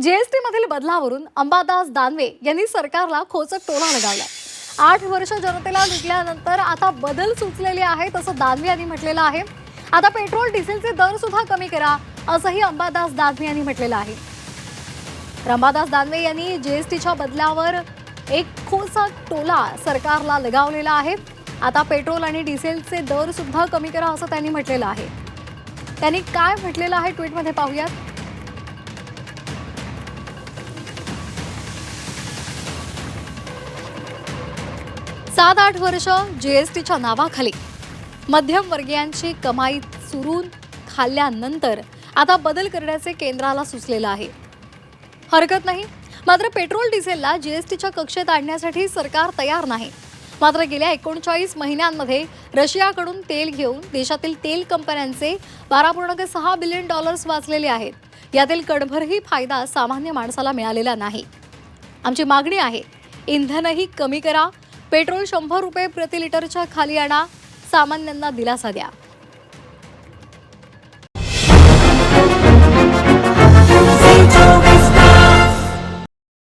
GST मधील बदलावरून अंबादास दानवे यांनी सरकारला खोचक टोला लगावला आठ वर्ष जनतेला लुटल्यानंतर आता बदल सुचलेले आहेत असं दानवे यांनी म्हटलेलं आहे. आता पेट्रोल डिझेलचे दर सुद्धा कमी करा असंही अंबादास दानवे यांनी म्हटलेलं आहे. रंबादास अंबादास दानवे यांनी जीएसटीच्या बदलावर एक खोसा टोला सरकारला लगावलेला आहे. आता पेट्रोल आणि डिझेलचे दर सुद्धा कमी करा असं त्यांनी म्हटलेलं आहे. त्यांनी काय म्हटलेलं आहे? ट्विटमध्ये पाहूयात. सात आठ वर्ष जीएसटीच्या नावाखाली मध्यमवर्गीयांची कमाई चुरून खाल्ल्यानंतर आता बदल करण्याचे केंद्राला सुचलेलं आहे. हरकत नाही. मात्र पेट्रोल डिझेलला जीएसटीच्या कक्षेत आणण्यासाठी सरकार तयार नाही. मात्र गेल्या एकोणचाळीस महिन्यांमध्ये रशियाकडून तेल घेऊन देशातील तेल कंपन्यांचे बारा पूर्णांक सहा बिलियन डॉलर्स वाचलेले आहेत. यातील कणभरही फायदा सामान्य माणसाला मिळालेला नाही. आमची मागणी आहे इंधनही कमी करा पेट्रोल शंभर रुपये प्रति लिटरच्या खाली आणा. सामान्यांना दिलासा द्या.